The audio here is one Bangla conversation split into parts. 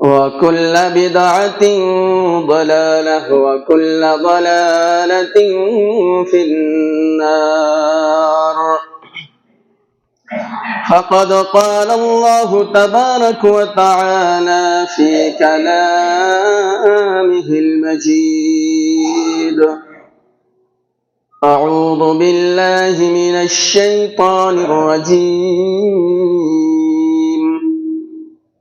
وكل بدعة ضلالة وكل ضلالة في النار. فقد قال الله تبارك وتعالى في كلامه المجيد. أعوذ بالله من الشيطان الرجيم.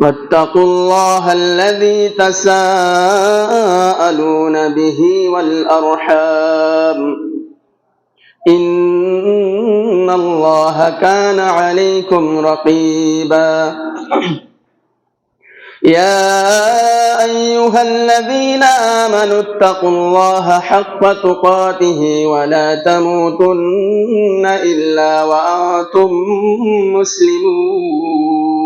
واتقوا الله الذي تساءلون به والأرحام. إن الله كان عليكم رقيبا. يا أيها الذين آمنوا اتقوا الله حق تقاته ولا تموتن إلا وأنتم مسلمون.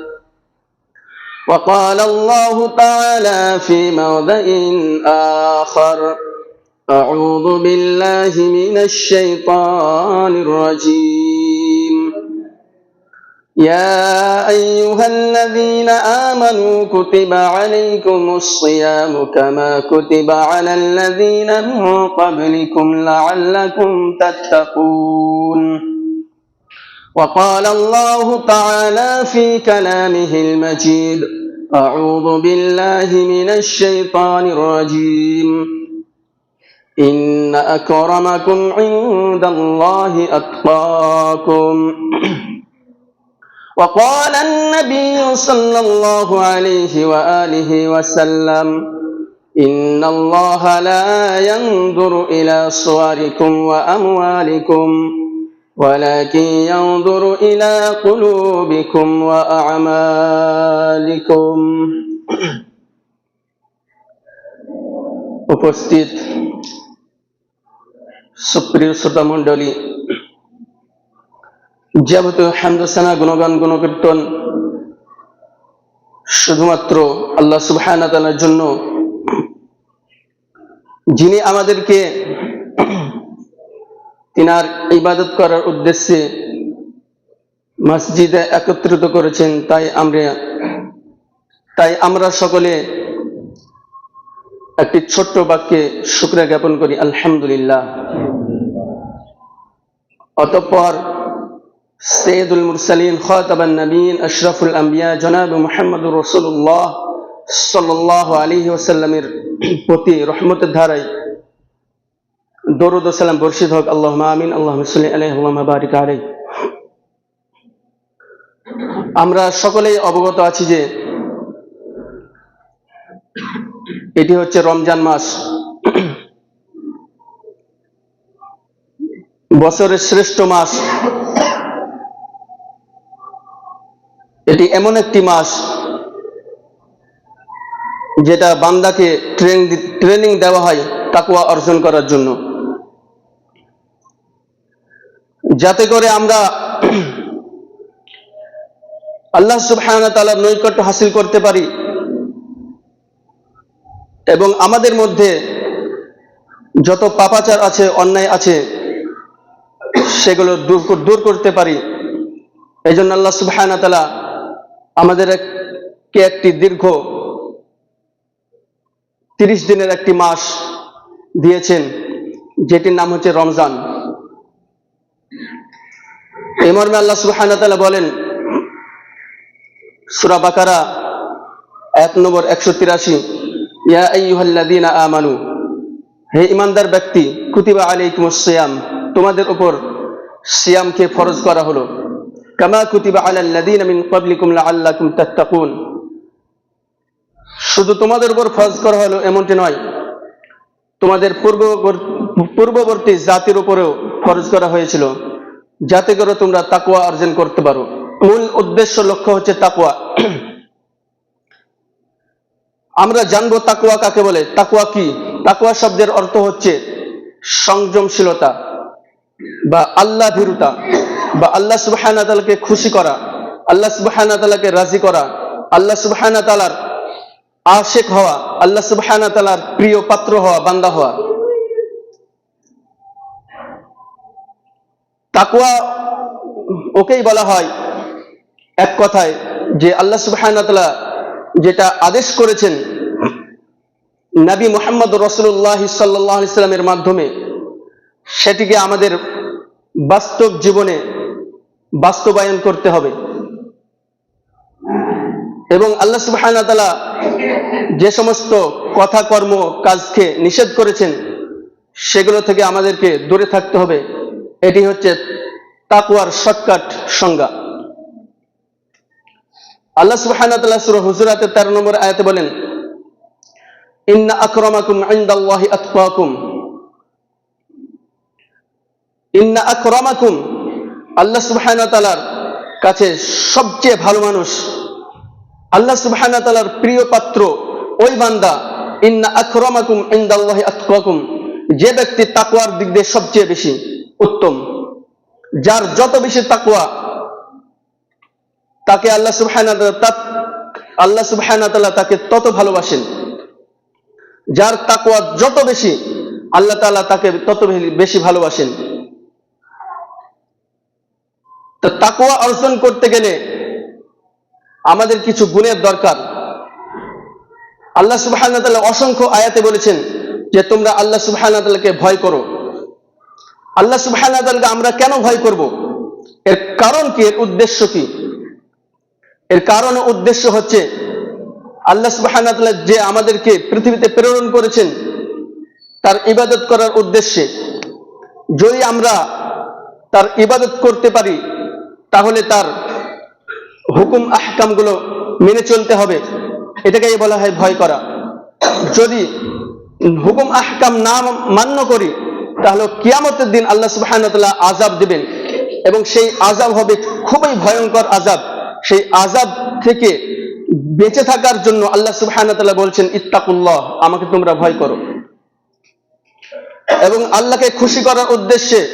وقال الله تعالى في موضع آخر أعوذ بالله من الشيطان الرجيم. يا أيها الذين آمنوا كتب عليكم الصيام كما كتب على الذين من قبلكم لعلكم تتقون. وقال الله تعالى في كلامه المجيد أعوذ بالله من الشيطان الرجيم. إن أكرمكم عند الله أتقاكم. وقال النبي صلى الله عليه وآله وسلم إن الله لا ينظر إلى صوركم وأموالكم. ولكن ينظر إلى قلوبكم وأعمالكم উপস্থিত সুপ্রিয় শ্রোতা মণ্ডলী যেহেতু হামদসানা গুণগান গুণকীর্তন শুধুমাত্র আল্লাহ সুবহানার জন্য যিনি আমাদেরকে তিনার ইবাদত করার উদ্দেশ্যে মসজিদে একত্রিত করেছেন, তাই আমরা তাই আমরা সকলে একটি ছোট্ট বাক্যে শুক্রিয়া জ্ঞাপন করি, আলহামদুলিল্লাহ। অতঃপর সৈয়দুল মুরসালিন, খতাবান নবীন, আশরাফুল আম্বিয়া, জনাব মোহাম্মদুর রসুল্লাহ সাল্লাহ আলী ওসাল্লামের প্রতি রহমতের ধারায় দরুদ সালাম, বর্ষিত হোক। আল্লাহ আমিন আল্লাহ আলাইহি আল্লাহ আমরা সকলেই অবগত আছি যে এটি হচ্ছে রমজান মাস। বছরের শ্রেষ্ঠ মাস। এটি এমন একটি মাস যেটা বান্দাকে ট্রেনিং দেওয়া হয়, তাকুয়া অর্জন করার জন্য। যাতে করে আমরা আল্লাহ সুবহানাহু তাআলার নৈকট্য হাসিল করতে পারি এবং আমাদের মধ্যে যত পাপাচার আছে, অন্যায় আছে, সেগুলো দূর দূর করতে পারি। এই জন্য আল্লাহ সুবহানাহু তাআলা আমাদেরকে একটি দীর্ঘ তিরিশ দিনের একটি মাস দিয়েছেন, যেটির নাম হচ্ছে রমজান। এই আল্লাহ ওয়া বলেন, সূরা বাকারা, এক নম্বর একশো তিরাশি, ইয়া আইয়ুহাল্লাযীনা আমানু, হে ইমানদার ব্যক্তি, কুতিবা আলাইকুমুস সিয়াম, তোমাদের উপর সিয়ামকে ফরজ করা হলো। কামা কুতিবা আলাল্লাযীনা মিন ক্বাবলিকুম লাআল্লাকুম তাত্তাকুন। শুধু তোমাদের উপর ফরজ করা হলো এমনটি নয়, তোমাদের পূর্ব পূর্ববর্তী জাতির উপরেও ফরজ করা হয়েছিল। যাতে করে তোমরা তাকুয়া অর্জন করতে পারো। মূল উদ্দেশ্য, লক্ষ্য হচ্ছে তাকুয়া আমরা জানব তাকুয়া কাকে বলে। তাকুয়া কি? তাকুয়া শব্দের অর্থ হচ্ছে সংযমশীলতা বা আল্লাহ ভীরুতা বা আল্লাহ সুবহানাহু খুশি করা, আল্লাহ সুবহানাহু ওয়া রাজি করা, আল্লাহ তাআলার আশেক হওয়া, আল্লাহ সুবহানাহু ওয়া প্রিয় পাত্র হওয়া, বান্দা হওয়া। তাকুয়া ওকেই বলা হয় এক কথায় যে আল্লাহ ওয়া যেটা আদেশ করেছেন নবী মোহাম্মদ রসুল্লাহ সাল্লাহ ইসলামের মাধ্যমে, সেটিকে আমাদের বাস্তব জীবনে বাস্তবায়ন করতে হবে। এবং আল্লাহ সুবহানাহু ওয়া যে সমস্ত কথা কর্ম কাজকে নিষেধ করেছেন, সেগুলো থেকে আমাদেরকে দূরে থাকতে হবে। এটি হচ্ছে তাকুয়ার শর্টকাট সংজ্ঞা। আল্লাহ সুবহানাহু হুজুরাতের 13 নম্বর আয়াতে বলেন, ইন্না আকরামাকুম ইনদাল্লাহি আতকাকুম। ইন্না আকরামাকুম, আল্লাহ সুবহানাহু তাআলার কাছে সবচেয়ে ভালো মানুষ। আল্লাহ সুবহানাহু তাআলার প্রিয় পাত্র, ওই বান্দা, ইন্না আকরামাকুম ইনদাল্লাহি আতকাকুম। যে ব্যক্তি তাকওয়ার দিক দিয়ে সবচেয়ে বেশি। উত্তম। যার যত বেশি তাকওয়া, তাকে আল্লাহ সুবহানাহু আল্লাহ সুবহানাহু তাআলা তাকে তত ভালোবাসেন। যার তাকওয়া যত বেশি, আল্লাহ তাআলা তাকে তত বেশি ভালোবাসেন। তো তাকওয়া অর্জন করতে গেলে আমাদের কিছু গুণের দরকার। আল্লাহ সুবহানাহু তাআলা অসংখ্য আয়াতে বলেছেন যে তোমরা আল্লাহ সুবহানাহু তাআলাকে ভয় করো। আল্লাহ তাআলাকে আমরা কেন ভয় করব? এর কারণ কি? এর উদ্দেশ্য কি? এর কারণ উদ্দেশ্য হচ্ছে, আল্লাহ তাআলা যে আমাদেরকে পৃথিবীতে প্রেরণ করেছেন, তার ইবাদত করার উদ্দেশ্যে। যদি আমরা তার ইবাদত করতে পারি, তাহলে তার হুকুম আহকামগুলো মেনে চলতে হবে। এটাকেই বলা হয় ভয় করা। যদি হুকুম আহকাম না মান্য করি তাহলে কিয়ামতের দিন আল্লাহ ওয়া তাআলা দিবেন। এবং সেই আযাব হবে খুবই ভয়ঙ্কর আযাব। সেই আযাব থেকে বেঁচে থাকার জন্য আল্লাহ সুবহানাহু বলছেন, ইত্তাকুল্লাহ, আমাকে তোমরা ভয় করো। এবং আল্লাহকে খুশি করার উদ্দেশ্যে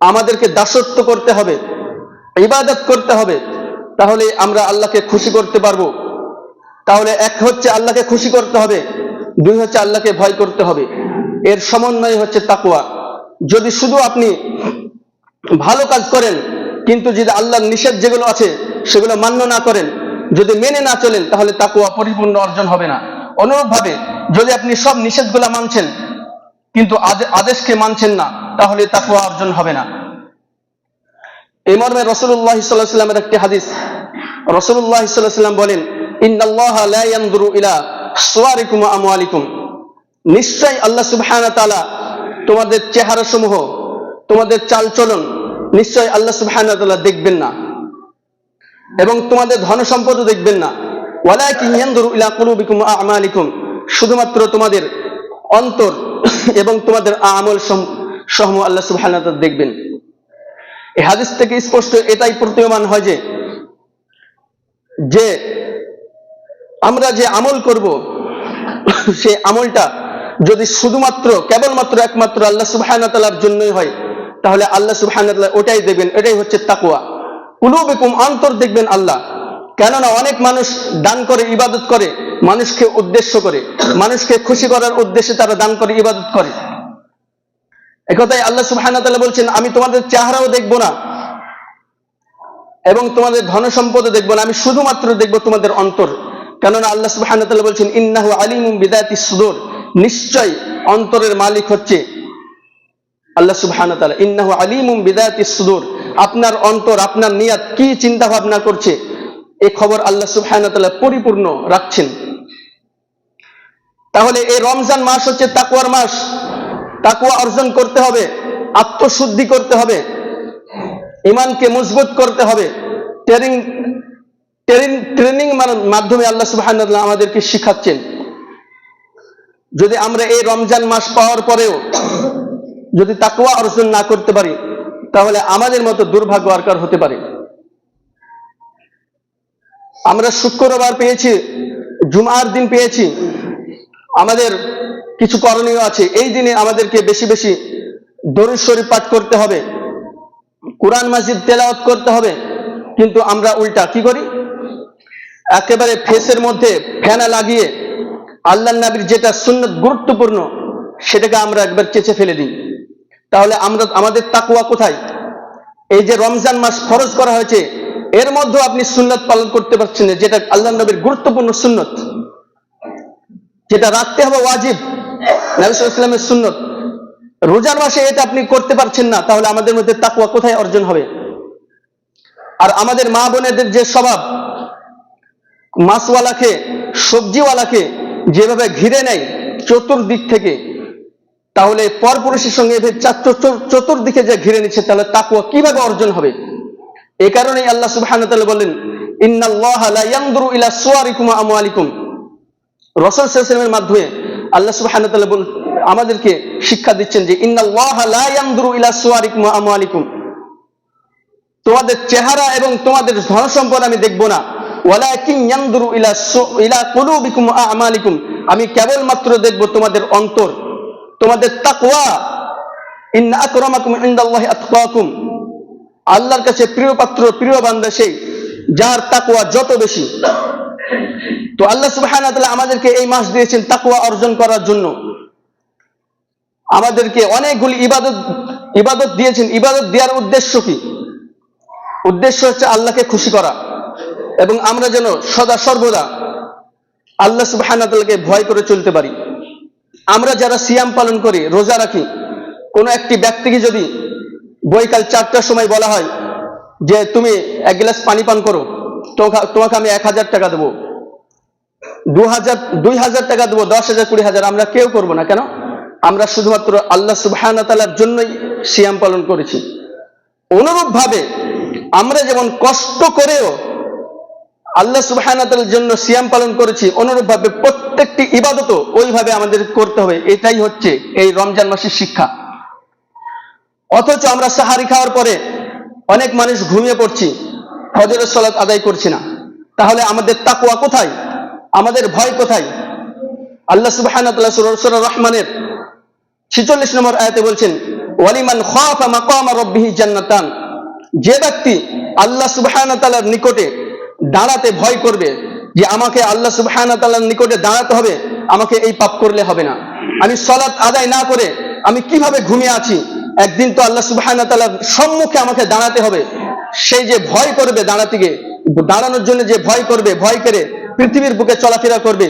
আমাদেরকে দাসত্ব করতে হবে, ইবাদত করতে হবে। তাহলে আমরা আল্লাহকে খুশি করতে পারব। তাহলে এক হচ্ছে আল্লাহকে খুশি করতে হবে, দুই হচ্ছে আল্লাহকে ভয় করতে হবে। এর সমন্বয় হচ্ছে তাকুয়া যদি শুধু আপনি ভালো কাজ করেন, কিন্তু যদি আল্লাহর নিষেধ যেগুলো আছে, সেগুলো মান্য না করেন, যদি মেনে না চলেন, তাহলে তাকুয়া পরিপূর্ণ অর্জন হবে না। অনুরূপভাবে, যদি আপনি সব নিষেধগুলো মানছেন, কিন্তু আদেশকে মানছেন না, তাহলে তাকুয়া অর্জন হবে না। এই মর্মে রসুল্লাহ সাল্লামের একটি হাদিস। রসুল্লাহ সাল্লাম বলেন ইয়ানজুরু ইলা সুওয়ারিকুম ওয়া আমওয়ালিকুম। নিশ্চয় আল্লাহ সুবহানাহু তাআলা তোমাদের চেহারা সমূহ তোমাদের চালচলন নিশ্চয় আল্লাহ সুবহানাহু তাআলা দেখবেন না এবং তোমাদের ধন সম্পদও দেখবেন না। শুধুমাত্র তোমাদের অন্তর এবং তোমাদের আমল সমূহ আল্লাহ সুবহানাহু দেখবেন। এই হাদিস থেকে স্পষ্ট এটাই প্রতীয়মান হয় যে যে আমরা যে আমল করব সে আমলটা যদি শুধুমাত্র, কেবলমাত্র একমাত্র আল্লাহ সুবহানাহু ওয়া তাআলার জন্যই হয়, তাহলে আল্লাহ সুবহানাহু ওয়া ওটাই দেখবেন এটাই হচ্ছে তাকওয়া। কুলুবিকুম অন্তর দেখবেন আল্লাহ। কেননা অনেক মানুষ দান করে, ইবাদত করে, মানুষকে উদ্দেশ্য করে, মানুষকে খুশি করার উদ্দেশ্যে তারা দান করে, ইবাদত করে। একথাই আল্লাহ সুবহানাহু ওয়া তাআলা বলছেন, আমি তোমাদের চেহারাও দেখব না, এবং তোমাদের ধন সম্পদও দেখব না, আমি শুধুমাত্র দেখব তোমাদের অন্তর। কেননা আল্লাহ সুবহানাহু ওয়া বলছেন, ইন্নাহু আলিমুম বিদাতি সুদূর। নিশ্চয় অন্তরের মালিক হচ্ছে আল্লাহ সুবহানাহু ওয়া ইন্নাহু আলিমুম বিদাতি সুদূর। আপনার অন্তর, আপনার নিয়াত কি চিন্তা ভাবনা করছে? এই খবর আল্লাহ সুবহানাহু ওয়া পরিপূর্ণ রাখছেন। তাহলে এই রমজান মাস হচ্ছে তাকওয়ার মাস। তাকুয়া অর্জন করতে হবে, আত্মশুদ্ধি করতে হবে ইমানকে মজবুত করতে হবে। ট্রেনিং ট্রেনিং মাধ্যমে আল্লাহ তাআলা আমাদেরকে শিখাচ্ছেন। যদি আমরা এই রমজান মাস পাওয়ার পরেও যদি তাকওয়া অর্জন না করতে পারি, তাহলে আমাদের মতো দুর্ভাগ্য আর কার হতে পারে আমরা শুক্রবার পেয়েছি, জুমার দিন পেয়েছি, আমাদের কিছু করণীয় আছে, এই দিনে আমাদেরকে বেশি বেশি দরুদ শরীফ পাঠ করতে হবে, কোরআন মাজিদ তেলাওয়াত করতে হবে, কিন্তু আমরা উল্টা কি করি? একেবারে ফেসের মধ্যে ফেনা লাগিয়ে আল্লাহ নবীর যেটা সুন্নত গুরুত্বপূর্ণ, সেটাকে আমরা একবার চেঁচে ফেলে দিই। তাহলে আমরা, আমাদের তাকুয়া কোথায়? এই যে রমজান মাস খরচ করা হয়েছে, এর মধ্যেও আপনি সুন্নত পালন করতে পারছেন না, যেটা আল্লাহ নবীর গুরুত্বপূর্ণ সুন্নত। যেটা রাখতে হবে ওয়াজিব, নবী ইসলামের সুন্নত। রোজার মাসে এটা আপনি করতে পারছেন না, তাহলে আমাদের মধ্যে তাকুয়া কোথায় অর্জন হবে? আর আমাদের মা বোনেদের যে স্বভাব, মাছওয়ালাকে, সবজিওয়ালাকে যেভাবে ঘিরে নেয় চতুর্দিক থেকে, তাহলে পরপুরুষের সঙ্গে এদের চতুর্দিকে যে ঘিরে নিচ্ছে, তাহলে তাকুয়া কীভাবে অর্জন হবে? এই কারণেই আল্লাহ সুবহানাহু ওয়া তাআলা বলেন ইন্নাল্লাহা লা ইয়ানজুরু ইলা সুওয়ারিকুম ওয়া আমওয়ালিকুম। রসুল সাল্লামের মাধ্যমে আল্লাহ সুবহানাহু ওয়া তাআলা বল- আমাদেরকে শিক্ষা দিচ্ছেন যে তোমাদের চেহারা এবং তোমাদের ধন সম্পদ আমি দেখব না। ওয়ালাকিন ইয়ানজুরু ইলা ইলা কুলুবিকুম আমালিকুম। আমি কেবলমাত্র দেখব তোমাদের অন্তর, তোমাদের তাকওয়া। ইন্না আকরামাকুম ইনদাল্লাহি আতকাকুম। আল্লাহর কাছে প্রিয় পাত্র, প্রিয় বান্দা সেই, যার তাকওয়া যত বেশি। তো আল্লাহ সুবহানাহু ওয়া তাআলা আমাদেরকে এই মাস দিয়েছেন তাকওয়া অর্জন করার জন্য। আমাদেরকে অনেকগুলি ইবাদত ইবাদত দিয়েছেন। ইবাদত দেওয়ার উদ্দেশ্য কি? উদ্দেশ্য হচ্ছে আল্লাহকে খুশি করা। এবং আমরা যেন সদা সর্বদা আল্লাহ ওয়া ভয় করে চলতে পারি। আমরা যারা সিয়াম পালন করি, রোজা রাখি, কোনো একটি ব্যক্তিকে যদি বৈকাল চারটার সময় বলা হয় যে, তুমি এক গ্লাস পানি পান করো, তোমাকে আমি এক হাজার টাকা দেবো। দু হাজার, দুই হাজার টাকা দেবো, দশ হাজার, কুড়ি হাজার, আমরা কেউ করব না। কেন? আমরা শুধুমাত্র আল্লাহ ওয়া জন্যই সিয়াম পালন করেছি। অনুরূপ ভাবে আমরা যেমন কষ্ট করেও আল্লাহ তাআলার জন্য সিয়াম পালন করেছি অনুরূপ ভাবে প্রত্যেকটি ইবাদতও ওইভাবে আমাদের করতে হবে। এটাই হচ্ছে এই রমজান মাসের শিক্ষা। অথচ আমরা সাহারি খাওয়ার পরে অনেক মানুষ ঘুমিয়ে পড়ছি হজরের সলাৎ আদায় করছি না। তাহলে আমাদের তাকুয়া কোথায়? আমাদের ভয় কোথায়? আল্লাহ সূরা রহমানের 46 নম্বর আয়াতে বলছেন, ওয়ালিমান খাফা মাকামা রাব্বিহি জান্নাতান। যে ব্যক্তি আল্লাহ তাআলার নিকটে দাঁড়াতে ভয় করবে যে আমাকে আল্লাহ ওয়া নিকটে দাঁড়াতে হবে, আমাকে এই পাপ করলে হবে না। আমি সলাৎ আদায় না করে আমি কীভাবে ঘুমিয়ে আছি? একদিন তো আল্লাহ তাআলার সম্মুখে আমাকে দাঁড়াতে হবে। সেই যে ভয় করবে দাঁড়াতে গিয়ে, দাঁড়ানোর জন্য যে ভয় করবে, ভয় করে পৃথিবীর বুকে চলাফেরা করবে,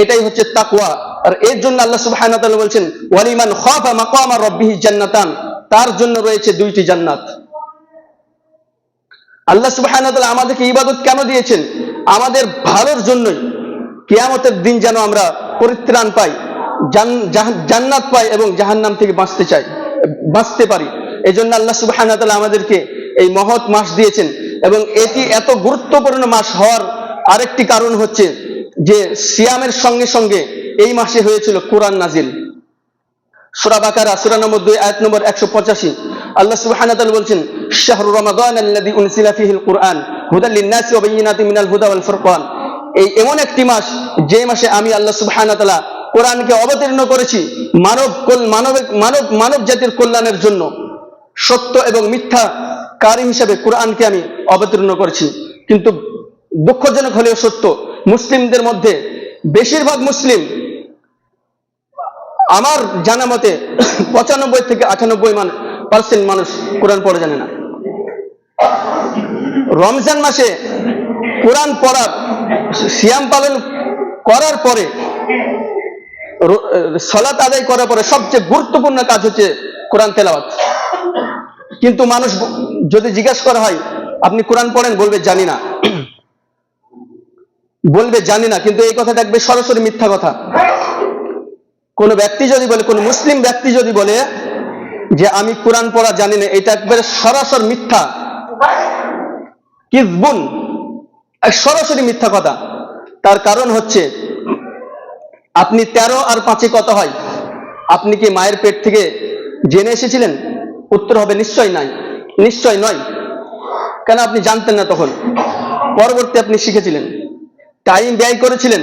এটাই হচ্ছে তাকুয়া আর এর জন্য আল্লাহ ওয়া বলছেন, ওয়ালিমান খাফা মাকামা রাব্বিহি জান্নাতান। তার জন্য রয়েছে দুইটি জান্নাত। আল্লাহ তাআলা আমাদেরকে ইবাদত কেন দিয়েছেন? আমাদের ভালোর জন্যই। কিয়ামতের দিন যেন আমরা পরিত্রাণ পাই জান্নাত পাই এবং জাহান্নাম থেকে বাঁচতে চাই, বাঁচতে পারি। এই জন্য আল্লাহ তাআলা আমাদেরকে এই মহৎ মাস দিয়েছেন এবং এটি এত গুরুত্বপূর্ণ মাস হওয়ার আরেকটি কারণ হচ্ছে যে সিয়ামের সঙ্গে সঙ্গে এই মাসে হয়েছিল কোরআন নাজিল সূরা বাকারা, সূরা নম্বর 2 আয়াত নম্বর 185 আল্লাহ সুবহানাহু ওয়া বলছেন, শাহরু রমাদান আল্লাযী উনসিলা ফীহিল কুরআন হুদাল লিন-নাসি ওয়া বায়িনাতিন মিনাল হুদা ওয়াল ফুরকান। এই এমন একটি মাস, যে মাসে আমি আল্লাহ সুবহানাহু ওয়া তাআলা কোরআনকে অবতীর্ণ করেছি মানব কল- মানব মানব মানব জাতির কল্যাণের জন্য। সত্য এবং মিথ্যা কারি হিসেবে কোরআনকে আমি অবতীর্ণ করেছি। কিন্তু দুঃখজনক হলেও সত্য, মুসলিমদের মধ্যে বেশিরভাগ মুসলিম আমার জানা মতে পঁচানব্বই থেকে আটানব্বই মান পার্সেন্ট মানুষ কোরআন পড়ে জানে না রমজান মাসে কোরআন পড়ার সিয়াম পালন করার পরে সলাত আদায় করার পরে সবচেয়ে গুরুত্বপূর্ণ কাজ হচ্ছে কোরআন তেলাওয়াত কিন্তু মানুষ যদি জিজ্ঞাসা করা হয় আপনি কোরআন পড়েন বলবে জানি না বলবে জানি না কিন্তু এই কথাটা একবার সরাসরি মিথ্যা কথা কোন ব্যক্তি যদি বলে কোন মুসলিম ব্যক্তি যদি বলে যে আমি কোরআন পড়া জানি না, এটা একবারে সরাসরি মিথ্যা। কিজবুন এক সরাসরি মিথ্যা কথা। তার কারণ হচ্ছে, আপনি তেরো আর পাঁচে কত হয়? আপনি কি মায়ের পেট থেকে জেনে এসেছিলেন? উত্তর হবে নিশ্চয় নাই। নিশ্চয় নয়। কেন আপনি জানতেন না তখন? পরবর্তী আপনি শিখেছিলেন। টাইম ব্যয় করেছিলেন।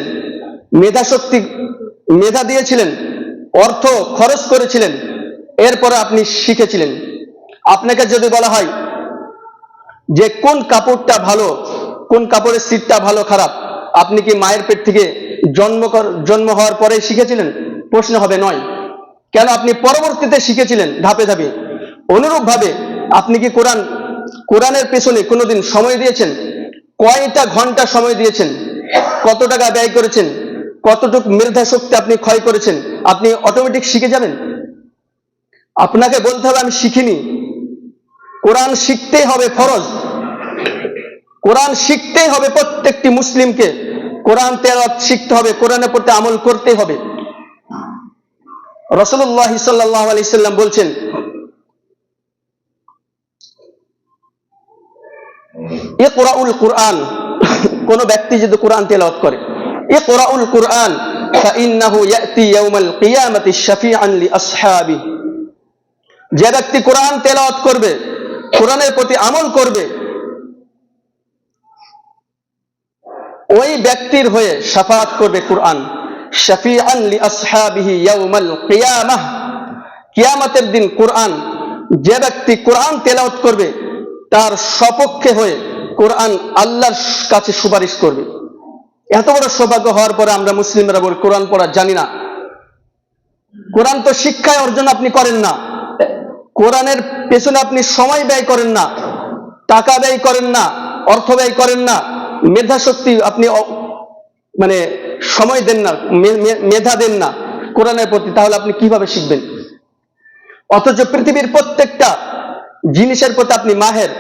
মেধা শক্তি মেধা দিয়েছিলেন। অর্থ খরচ করেছিলেন। এরপরে আপনি শিখেছিলেন। আপনাকে যদি বলা হয় যে কোন কাপড়টা ভালো, কোন কাপড়ের সিটটা ভালো, খারাপ, আপনি কি মায়ের পেট থেকে জন্ম জন্ম হওয়ার পরে শিখেছিলেন? প্রশ্ন হবে নয়। কেন আপনি পরবর্তীতে শিখেছিলেন ধাপে ধাপে? অনুরূপ ভাবে আপনি কি কোরআন, কোরআনের পেছনে কোনোদিন সময় দিয়েছেন? কয়টা ঘণ্টা সময় দিয়েছেন? কত টাকা ব্যয় করেছেন? কতটুকু মেধা শক্তি আপনি ক্ষয় করেছেন? আপনি অটোমেটিক শিখে যাবেন? আপনাকে বলতে হবে আমি শিখিনি কোরআন শিখতেই হবে ফরজ কোরআন শিখতেই হবে প্রত্যেকটি মুসলিমকে কোরআন তেলাওয়াত শিখতে হবে কোরআনের প্রতি আমল করতেই হবে রসুল্লাহ সাল্লাহ আলি সাল্লাম বলছেন এ কোরআউল কোরআন কোন ব্যক্তি যদি কোরআন তেলাওয়াত করে এ কোরআউল কোরআন فإنه يأتي يوم القيامة شفيعا لأصحابه যে ব্যক্তি কোরআন তেলাওয়াত করবে, কোরআনের প্রতি আমল করবে, ওই ব্যক্তির হয়ে শাফাত করবে কোরআন। আসহাবিহি ইয়াউমাল কিয়ামাহ। কিয়ামতের দিন কোরআন, যে ব্যক্তি কোরআন তেলাওয়াত করবে, তার সপক্ষে হয়ে কোরআন আল্লাহর কাছে সুপারিশ করবে। এত বড় সৌভাগ্য হওয়ার পরে আমরা মুসলিমরা বলি, কোরআন পড়া জানি না। কোরআন তো শিক্ষায় অর্জন আপনি করেন না। কোরআনের পেছনে আপনি সময় ব্যয় করেন না, টাকা ব্যয় করেন না, অর্থ ব্যয় করেন না মেধা শক্তি আপনি মানে সময় দেন না মেধা দেন না কোরআনের প্রতি, তাহলে আপনি কীভাবে শিখবেন? অথচ পৃথিবীর প্রত্যেকটা জিনিসের প্রতি আপনি মাহের,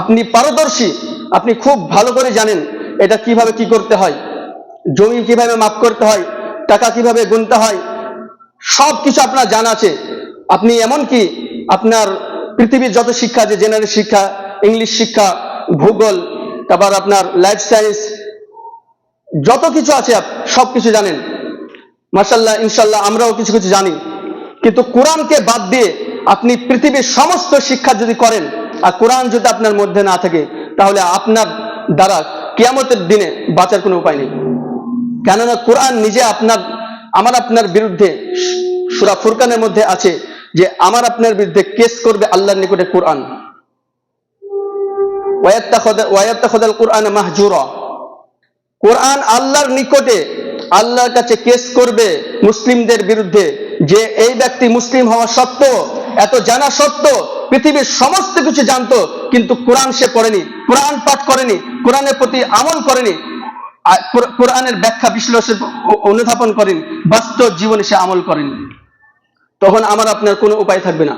আপনি পারদর্শী, আপনি খুব ভালো করে জানেন এটা কীভাবে কি করতে হয়, জমি কীভাবে মাপ করতে হয়, টাকা কীভাবে গুনতে হয় সব কিছু আপনার জানা আছে। আপনি এমন কি আপনার পৃথিবীর যত শিক্ষা আছে জেনারেল শিক্ষা ইংলিশ শিক্ষা, ভূগোল, তারপর আপনার লাইফ সায়েন্স যত কিছু আছে সব কিছু জানেন। মাসাল্লাহ ইনশাল্লাহ আমরাও কিছু কিছু জানি। কিন্তু কোরআনকে বাদ দিয়ে আপনি পৃথিবীর সমস্ত শিক্ষা যদি করেন, আর কোরআন যদি আপনার মধ্যে না থাকে, তাহলে আপনার দ্বারা কিয়ামতের দিনে বাঁচার কোনো উপায় নেই। কেননা কোরআন নিজে আপনার, আমার আপনার বিরুদ্ধে সুরা ফুরকানের মধ্যে আছে যে আমার আপনার বিরুদ্ধে কেস করবে আল্লাহর নিকটে কোরআন। কোরআন আল্লাহর নিকটে আল্লাহর কাছে কেস করবে মুসলিমদের বিরুদ্ধে যে এই ব্যক্তি মুসলিম হওয়া সত্ত্বেও, এত জানা সত্ত্বেও, পৃথিবীর সমস্ত কিছু জানতো, কিন্তু কোরআন সে পড়েনি, কোরআন পাঠ করেনি, কোরআনের প্রতি আমল করেনি কোরআনের ব্যাখ্যা বিশ্লেষণ অনুধাবন করেন, বাস্তব জীবনে সে আমল করেন। তখন আমার আপনার কোনো উপায় থাকবে না।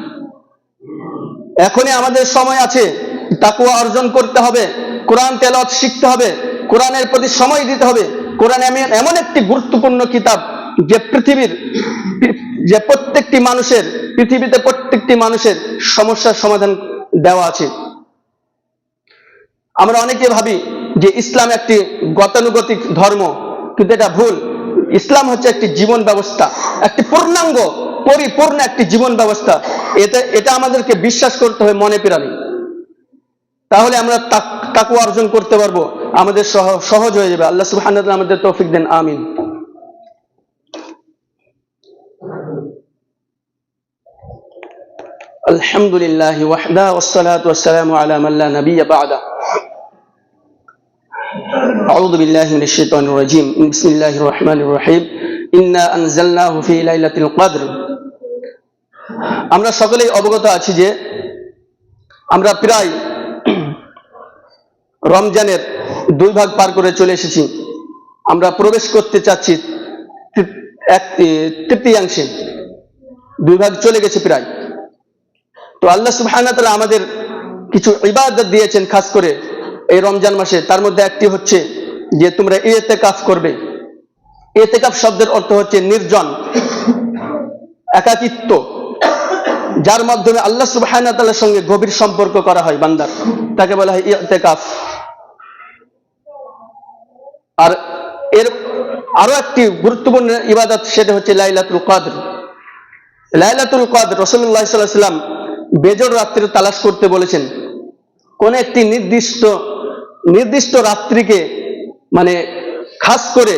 এখনই আমাদের সময় আছে, তাকুয়া অর্জন করতে হবে, কোরআন তেলাওয়াত শিখতে হবে, কোরআনের প্রতি সময় দিতে হবে। কোরআন এমন একটি গুরুত্বপূর্ণ কিতাব যে পৃথিবীর, যে প্রত্যেকটি মানুষের, পৃথিবীতে প্রত্যেকটি মানুষের সমস্যার সমাধান দেওয়া আছে। আমরা অনেকে ভাবি যে ইসলাম একটি গতানুগতিক ধর্ম, কিন্তু এটা ভুল। ইসলাম হচ্ছে একটি জীবন ব্যবস্থা, একটি পূর্ণাঙ্গ পরিপূর্ণ একটি জীবন ব্যবস্থা। এতে, এটা আমাদেরকে বিশ্বাস করতে হবে মনে পিরানি তাহলে আমরা তাকু অর্জন করতে পারব। আমাদের সহজ হয়ে যাবে। আল্লাহ সুহান আমাদের তৌফিক দেন। আমিন। আলহামদুলিল্লাহ ওয়াহদা ওয়াসসালাতু ওয়াসসালামু আলা মান আমরা সকলেই অবগত আছি যে আমরা প্রায় রমজানের দুই ভাগ পার করে চলে এসেছি। আমরা প্রবেশ করতে চাচ্ছি এক তৃতীয়াংশে। দুই ভাগ চলে গেছে প্রায়। তো আল্লাহ সুবহানাহু ওয়া তাআলা আমাদের কিছু ইবাদত দিয়েছেন খাস করে এই রমজান মাসে। তার মধ্যে একটি হচ্ছে যে তোমরা ইতেকাফ করবে। ইতেকাফ শব্দের অর্থ হচ্ছে নির্জন, একাকিত্ব। যার মাধ্যমে আল্লাহ সুবহানাহু ওয়া সঙ্গে গভীর সম্পর্ক করা হয় বান্দার। তাকে বলা হয় ইতেকাফ। আর এর আরও একটি গুরুত্বপূর্ণ ইবাদত সেটা হচ্ছে লাইলাতুল কদর। লাইলাতুল কদর রসুল্লাহ সাল্লাম বেজর রাত্রে তালাশ করতে বলেছেন। কোন একটি নির্দিষ্ট নির্দিষ্ট রাত্রিকে মানে খাস করে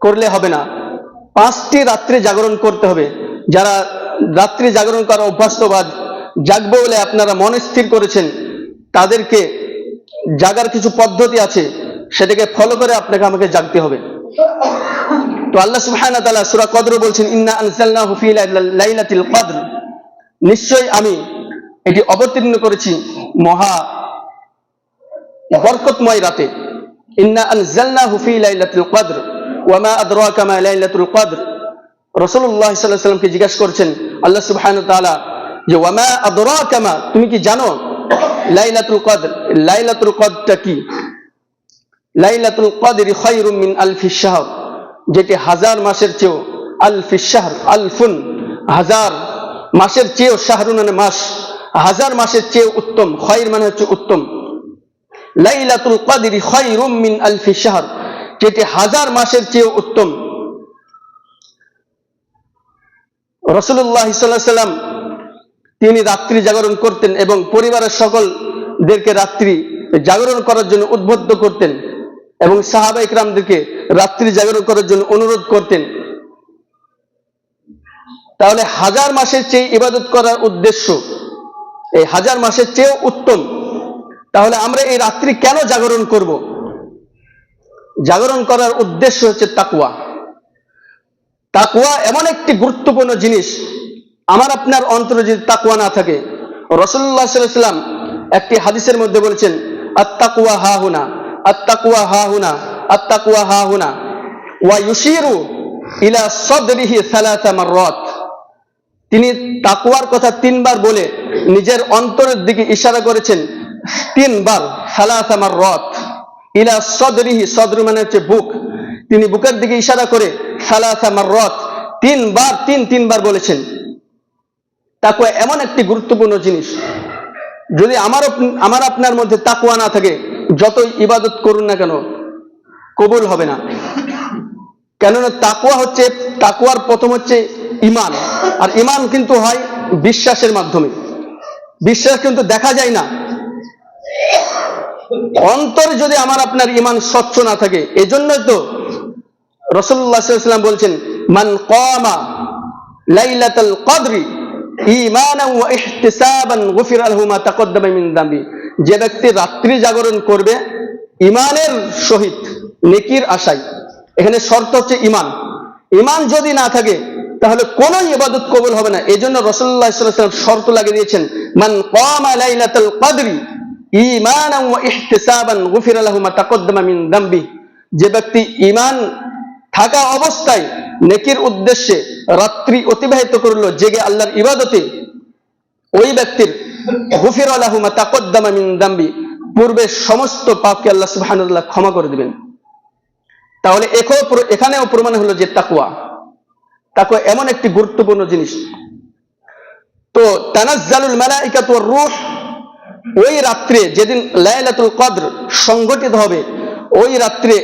করলে হবে না। পাঁচটি রাত্রি জাগরণ করতে হবে। যারা রাত্রি জাগরণ করা অভ্যস্ত বা জাগবো বলে আপনারা মনে স্থির করেছেন, তাদেরকে জাগার কিছু পদ্ধতি আছে, সেটাকে ফলো করে আপনাকে আমাকে জাগতে হবে। তো আল্লাহ সুবহানাহু তাআলা সূরা কদর বলছেন, ইন্না আনজালনাহু ফি লাইলাতিল কদর। নিশ্চয় আমি এটি অবতীর্ণ করেছি মহা বরকতময় রাতে। ইন্না আনজালনাহু ফি লাইলাতিল কদর। ওয়া মা আদরাকা মা লাইলাতুল কদর? রাসূলুল্লাহ সাল্লাল্লাহু আলাইহি জিজ্ঞাসা করেছেন আল্লাহ সুবহানাহু ওয়া তাআলা যে ওয়া মা আদরাকা তুমি কি জানো? লাইলাতুল কদর। লাইলাতুল কদরটা কি? লাইলাতুল কদরি খায়রুম মিন আলফি শাহর, যেটি হাজার মাসের চেয়েও আলফি শাহর, আলফুন, হাজার মাসের চেয়েও শাহরুন মানে মাস, হাজার মাসের চেয়েও উত্তম, খয়ের মানে হচ্ছে উত্তম। লাইলাতুল কদরি খায়রুম মিন আলফি শাহর, যেটি হাজার মাসের চেয়েও উত্তম। রসুল্লাহ সাল্লাম তিনি রাত্রি জাগরণ করতেন এবং পরিবারের সকলদেরকে রাত্রি জাগরণ করার জন্য উদ্বুদ্ধ করতেন এবং সাহাবা ইকরামদেরকে রাত্রি জাগরণ করার জন্য অনুরোধ করতেন। তাহলে হাজার মাসের চেয়ে ইবাদত করার উদ্দেশ্য, এই হাজার মাসের চেয়েও উত্তম। তাহলে আমরা এই রাত্রি কেন জাগরণ করব? জাগরণ করার উদ্দেশ্য হচ্ছে তাকুয়া তাকুয়া এমন একটি গুরুত্বপূর্ণ জিনিস। আমার আপনার অন্তরে যদি তাকুয়া না থাকে রসুল্লাহ সাল্লাম একটি হাদিসের মধ্যে বলেছেন আত্তাকুয়া হা হুনা আত্তাকুয়া হা হুনা আত্তাকুয়া হা হুনা ওয়া ইউশিরু ইলা সদরিহি সালাসা মাররাত। তিনি তাকুয়ার কথা তিনবার বলে নিজের অন্তরের দিকে ইশারা করেছেন, তিনবার সালাসা মাররাত। ইলা সদরিহি, সদর মানে হচ্ছে বুক। তিনি বুকের দিকে ইশারা করে, সালাসা তিনবার, তিন, তিনবার বলেছেন। তাকুয়া এমন একটি গুরুত্বপূর্ণ জিনিস। যদি আমার আমার আপনার মধ্যে তাকুয়া না থাকে, যতই ইবাদত করুন না কেন, কবুল হবে না। কেননা তাকুয়া হচ্ছে তাকুয়ার প্রথম হচ্ছে ইমান আর ইমান কিন্তু হয় বিশ্বাসের মাধ্যমে। বিশ্বাস কিন্তু দেখা যায় না। অন্তরে যদি আমার আপনার ইমান স্বচ্ছ না থাকে, এজন্যই তো রসুল্লাহ সাল্লাম বলছেন, মান লাইলাতাল কদরি যে ব্যক্তি রাত্রি জাগরণ করবে ইমানের সহিত নেকির আশায়। এখানে শর্ত হচ্ছে ইমান ইমান যদি না থাকে, তাহলে কোন ইবাদত কবুল হবে না। রাসূলুল্লাহ সাল্লাল্লাহু আলাইহি শর্ত লাগিয়ে দিয়েছেন, মান কামা লাইলাতাল কদরি মিন দামবি। যে ব্যক্তি ইমান থাকা অবস্থায় নেকির উদ্দেশ্যে রাত্রি অতিবাহিত করল, জেগে আল্লাহর ইবাদতে। ওই ব্যক্তির গুফির আলাহুমা তাকদ্দামা মিন দাম্বি, পূর্বে সমস্ত পাপকে আল্লাহ সুবহানাল্লাহ ক্ষমা করে দিবেন। তাহলে এখানেও প্রমাণ হলো যে তাকুয়া তাকুয়া এমন একটি গুরুত্বপূর্ণ জিনিস। তো তানাজ্জালুল মালাইকাতু ওয়ার রূহ, ওই রাত্রে যেদিন লাইলাতুল কদর সংগঠিত হবে, ওই রাত্রে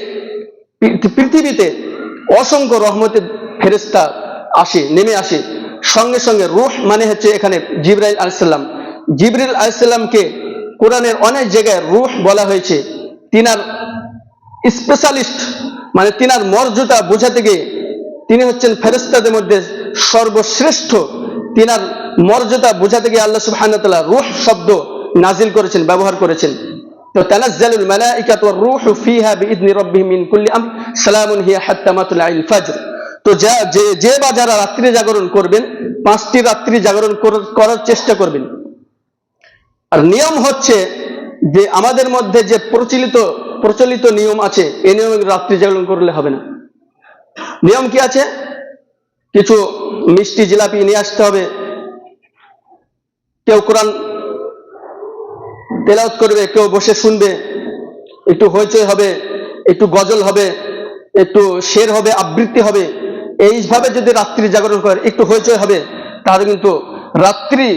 পৃথিবীতে অসংখ্য রহমতের ফেরেস্তা আসে, নেমে আসে। সঙ্গে সঙ্গে রুহ মানে হচ্ছে এখানে জিব্রাইল আলাইসাল্লাম জিবরিল আলাইসাল্লামকে কোরআনের অনেক জায়গায় রুহ বলা হয়েছে। তিনার স্পেশালিস্ট মানে তিনার মর্যাদা বোঝাতে গিয়ে তিনি হচ্ছেন ফেরেস্তাদের মধ্যে সর্বশ্রেষ্ঠ। তিনার মর্যাদা বোঝাতে গিয়ে আল্লাহ তাআলা রূহ শব্দ নাজিল করেছেন, ব্যবহার করেছেন। তো তানাজ্জালুল ওয়ার রূহু ফিহা রাব্বিহিম মিন কুল্লি সালামুন হিয়া হাত্তা মাতলাইল তো যা, যে যে বা যারা রাত্রি জাগরণ করবেন, পাঁচটি রাত্রি জাগরণ করার চেষ্টা করবেন। আর নিয়ম হচ্ছে যে আমাদের মধ্যে যে প্রচলিত প্রচলিত নিয়ম আছে এই নিয়মে রাত্রি জাগরণ করলে হবে না। নিয়ম কি আছে? কিছু মিষ্টি জিলাপি নিয়ে আসতে হবে। কেউ কোরআন তেলাওত করবে, কেউ বসে শুনবে, একটু হইচই হবে, একটু গজল হবে, একটু শের হবে, আবৃত্তি হবে, এইভাবে যদি রাত্রি জাগরণ করে, একটু হইচই হবে, তাহলে কিন্তু রাত্রি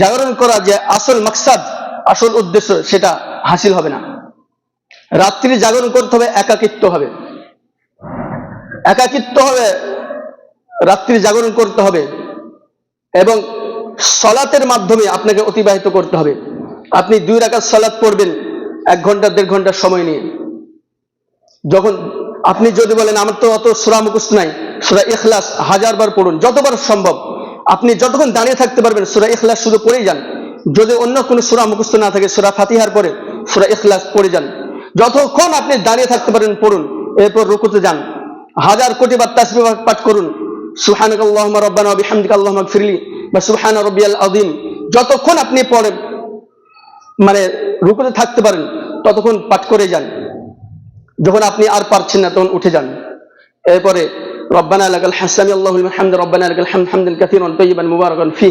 জাগরণ করা যে আসল মাকসাদ, আসল উদ্দেশ্য, সেটা হাসিল হবে না। রাত্রি জাগরণ করতে হবে, একাকিত্ব হবে। একাকিত্ব হবে, রাত্রি জাগরণ করতে হবে, এবং সলাতের মাধ্যমে আপনাকে অতিবাহিত করতে হবে। আপনি দুই রাকাত সালাদ পড়বেন, এক ঘণ্টা, দেড় ঘণ্টা সময় নিয়ে। যখন আপনি যদি বলেন, আমার তো অত সুরা মুখস্থ নাই, সুরা ইখলাস হাজার বার পড়ুন, যতবার সম্ভব। আপনি যতক্ষণ দাঁড়িয়ে থাকতে পারবেন, সুরা ইখলাস শুধু পড়েই যান। যদি অন্য কোনো সুরা মুখস্থ না থাকে, সুরা ফাতিহার পরে সুরা ইখলাস পড়ে যান। যতক্ষণ আপনি দাঁড়িয়ে থাকতে পারেন, পড়ুন, এরপর রুকুতে যান। হাজার কোটি বার তাসবিহ পাঠ করুন। সুবহানাক আল্লাহুম্মা রাব্বানা বিহামদিকা আল্লাহুম্মা ইগফিরলি বা সুবহানা রাব্বিয়াল আদিম যতক্ষণ আপনি পড়েন মানে রুকুতে থাকতে পারেন, ততক্ষণ পাঠ করে যান। যখন আপনি আর পারছেন না, তখন উঠে যান। এরপরে, রব্বানা লাকাল হাসামি আল্লাহুল হামদ, রব্বানা লাকাল হামদ, হামদান কাসীরান তাইয়িবান মুবারাকান ফি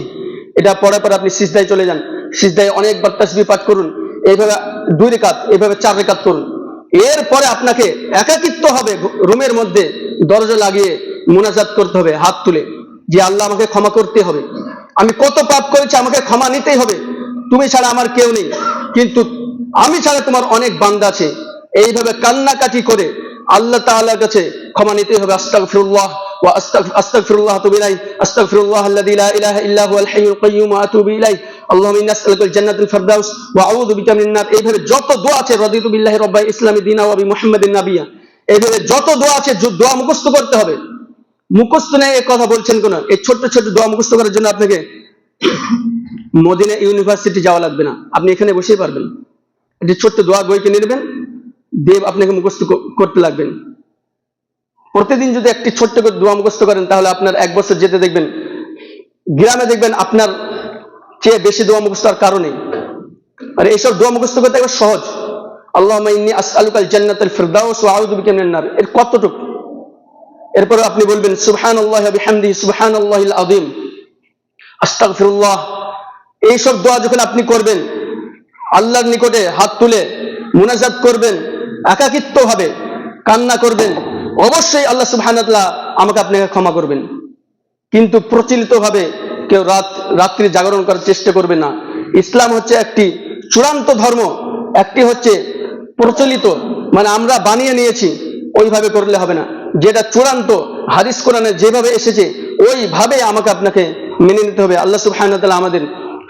এটা পড়ার পর আপনি সিজদায় চলে যান। সিজদায় অনেকবার তাসবিহ পাঠ করুন। এইভাবে দুই রেকাত এইভাবে চার রেকাত করুন। এরপরে আপনাকে একাকিত্ব হবে রুমের মধ্যে। দরজা লাগিয়ে মোনাজাত করতে হবে, হাত তুলে। যে আল্লাহ আমাকে ক্ষমা করতে হবে। আমি কত পাপ করেছি, আমাকে ক্ষমা নিতেই হবে। তুমি ছাড়া আমার কেউ নেই। কিন্তু আমি ছাড়া তোমার অনেক বান্দা আছে। এইভাবে কান্নাকাটি করে আল্লাহ তাআলার কাছে ক্ষমা নিতে হবে। আস্তাগফিরুল্লাহ ওয়া আস্তাগ- আস্তাগফিরুল্লাহ হাইয়ুল কাইয়্যুম ওয়া আতুবু আসআলুকাল জান্নাতুল ফিরদাউস ওয়া আউযু বিকা নার এইভাবে যত দোয়া আছে, রাদিতু বিল্লাহি রাব্বাই ইসলামি দীনা ওয়া বিমুহাম্মাদিন নাবিয়্যা এইভাবে যত দোয়া আছে দোয়া মুখস্থ করতে হবে। মুখস্থ নেই কথা বলছেন কোন? এই ছোট্ট ছোট দোয়া মুখস্থ করার জন্য আপনাকে মদিনা ইউনিভার্সিটি যাওয়া লাগবে না। আপনি এখানে বসেই পারবেন। একটি ছোট্ট দোয়া বই নেবেন। দেব আপনাকে মুখস্থ করতে লাগবেন। প্রতিদিন যদি একটি ছোট্ট করে দোয়া মুখস্থ করেন, তাহলে আপনার এক বছর যেতে দেখবেন। গ্রামে দেখবেন আপনার চেয়ে বেশি দোয়া মুখস্থ কারণে আর এইসব দোয়া মুখস্থ করতে একবার সহজ। আল্লাহ আসআলুকাল জান্নাতুল ফিরদাউস ওয়া এর কতটুকু? এরপর আপনি বলবেন, সুবহানাল্লাহি ওয়া বিহামদিহি, সুবহানাল্লাহিল আযীম। আস্তাগফিরুল্লাহ। এইসব দোয়া যখন আপনি করবেন, আল্লাহর নিকটে হাত তুলে মুনাজাত করবেন একাকিত্ব ভাবে কান্না করবেন, অবশ্যই আল্লাহ সুবহানাহু ওয়া আমাকে আপনাকে ক্ষমা করবেন। কিন্তু প্রচলিত ভাবে কেউ রাত, রাত্রি জাগরণ করার চেষ্টা করবে না। ইসলাম হচ্ছে একটি চূড়ান্ত ধর্ম, একটি হচ্ছে প্রচলিত মানে আমরা বানিয়ে নিয়েছি, ওইভাবে করলে হবে না। যেটা চূড়ান্ত, হাদিস কোরআনে যেভাবে এসেছে, ওইভাবে আমাকে আপনাকে মেনে নিতে হবে। আল্লাহ ওয়া আমাদের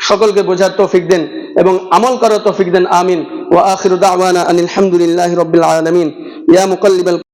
সকলকে বোঝার তৌফিক দেন এবং আমল করার তৌফিক দেন, আমিন। ওয়া আখিরু দাওয়ানা আনিল হামদুলিল্লাহি রাব্বিল আলামিন। ইয়া মুকাল্লিবাল